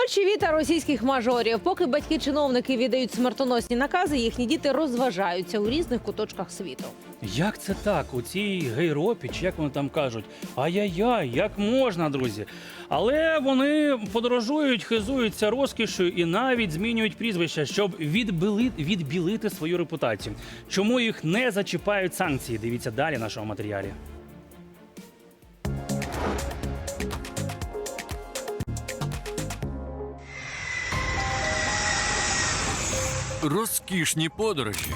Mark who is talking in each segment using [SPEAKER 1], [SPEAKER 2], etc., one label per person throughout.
[SPEAKER 1] Дольче віта російських мажорів. Поки батьки-чиновники віддають смертоносні накази, їхні діти розважаються у різних куточках світу.
[SPEAKER 2] Як це так? У цій гейропі, чи як вони там кажуть, ай-яй-яй, як можна, друзі. Але вони подорожують, хизуються розкішю і навіть змінюють прізвища, щоб відбили, відбілити свою репутацію. Чому їх не зачіпають санкції? Дивіться далі в нашому матеріалі.
[SPEAKER 3] Розкішні подорожі,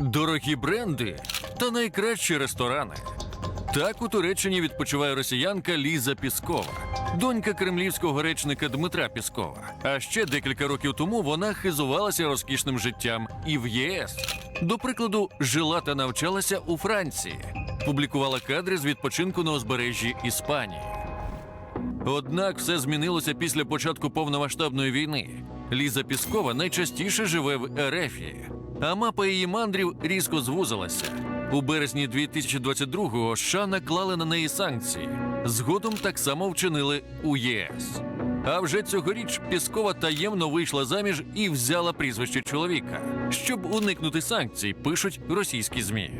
[SPEAKER 3] дорогі бренди та найкращі ресторани. Так у Туреччині відпочиває росіянка Ліза Піскова, донька кремлівського речника Дмитра Піскова. А ще декілька років тому вона хизувалася розкішним життям і в ЄС. До прикладу, жила та навчалася у Франції, публікувала кадри з відпочинку на узбережжі Іспанії. Однак все змінилося після початку повномасштабної війни. Ліза Піскова найчастіше живе в Ерефії, а мапа її мандрів різко звузилася. У березні 2022-го США наклали на неї санкції. Згодом так само вчинили у ЄС. А вже цьогоріч Піскова таємно вийшла заміж і взяла прізвище чоловіка, щоб уникнути санкцій, пишуть російські змі.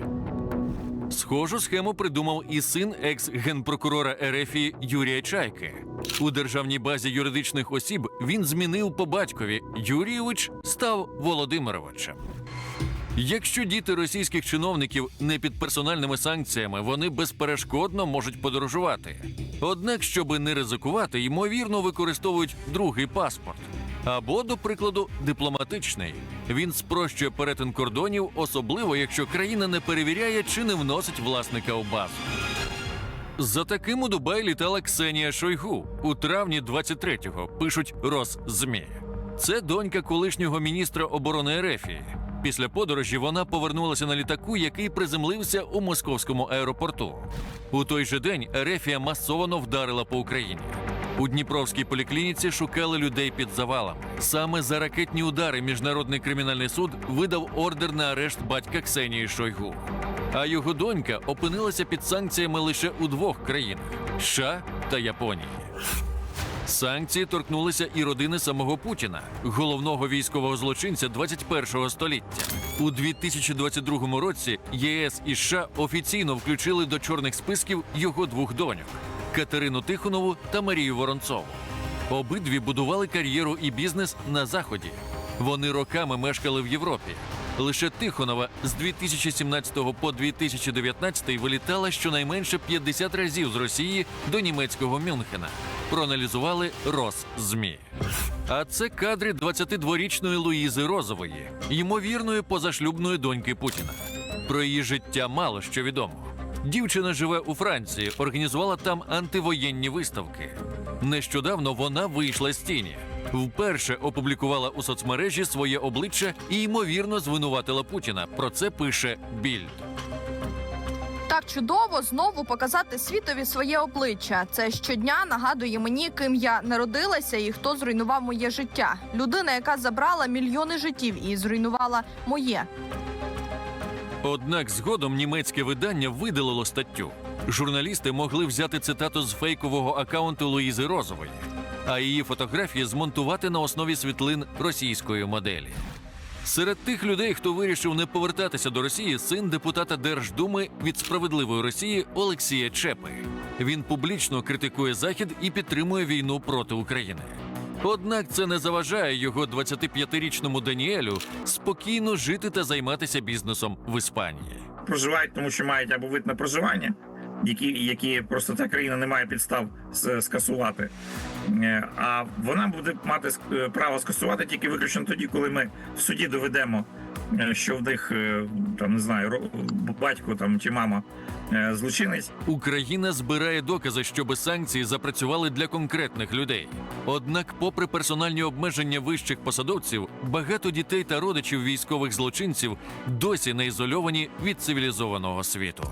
[SPEAKER 3] Схожу схему придумав і син екс-генпрокурора Ерефії Юрія Чайки. У державній базі юридичних осіб він змінив по батькові Юрійович став Володимировичем. Якщо діти російських чиновників не під персональними санкціями, вони безперешкодно можуть подорожувати. Однак, щоби не ризикувати, ймовірно використовують другий паспорт. Або, до прикладу, дипломатичний. Він спрощує перетин кордонів, особливо якщо країна не перевіряє чи не вносить власника у базу. За таким у Дубай літала Ксенія Шойгу у травні 23-го, пишуть Росзмі. Це донька колишнього міністра оборони Ерефії. Після подорожі вона повернулася на літаку, який приземлився у московському аеропорту. У той же день Ерефія масово вдарила по Україні. У Дніпровській поліклініці шукали людей під завалами. Саме за ракетні удари міжнародний кримінальний суд видав ордер на арешт батька Ксенії Шойгу. А його донька опинилася під санкціями лише у двох країнах США та Японії. Санкції торкнулися і родини самого Путіна, головного військового злочинця 21-го століття. У 2022 році ЄС і США офіційно включили до чорних списків його двох доньок Катерину Тихонову та Марію Воронцову. Обидві будували кар'єру і бізнес на заході. Вони роками мешкали в Європі. Лише Тихонова з 2017 по 2019 вилітала щонайменше 50 разів з Росії до німецького Мюнхена. Проаналізували Росзмі. А це кадри 22-річної Луїзи Розової, ймовірної позашлюбної доньки Путіна. Про її життя мало що відомо. Дівчина живе у Франції, організувала там антивоєнні виставки. Нещодавно вона вийшла з тіні. Вперше опублікувала у соцмережі своє обличчя і ймовірно звинуватила Путіна. Про це пише Більд.
[SPEAKER 4] Так чудово знову показати світові своє обличчя. Це щодня нагадує мені, ким я народилася і хто зруйнував моє життя. Людина, яка забрала мільйони життів і зруйнувала моє.
[SPEAKER 3] Однак згодом німецьке видання видалило статтю. Журналісти могли взяти цитату з фейкового акаунту Луїзи Розової, а її фотографії змонтувати на основі світлин російської моделі. Серед тих людей, хто вирішив не повертатися до Росії, син депутата Держдуми від справедливої Росії Олексія Чепи. Він публічно критикує Захід і підтримує війну проти України. Однак це не заважає його 25-річному Даніелю спокійно жити та займатися бізнесом в Іспанії.
[SPEAKER 5] проживають, тому що мають або вид на проживання, які, які просто та країна не має підстав скасувати. Е, А вона буде мати е, право скасувати тільки виключно тоді, коли ми в суді доведемо, що в них е, там не знаю, батько там чи мама е, злочинець.
[SPEAKER 3] Україна збирає докази, щоби санкції запрацювали для конкретних людей. Однак, попри персональні обмеження вищих посадовців, багато дітей та родичів військових злочинців досі не ізольовані від цивілізованого світу.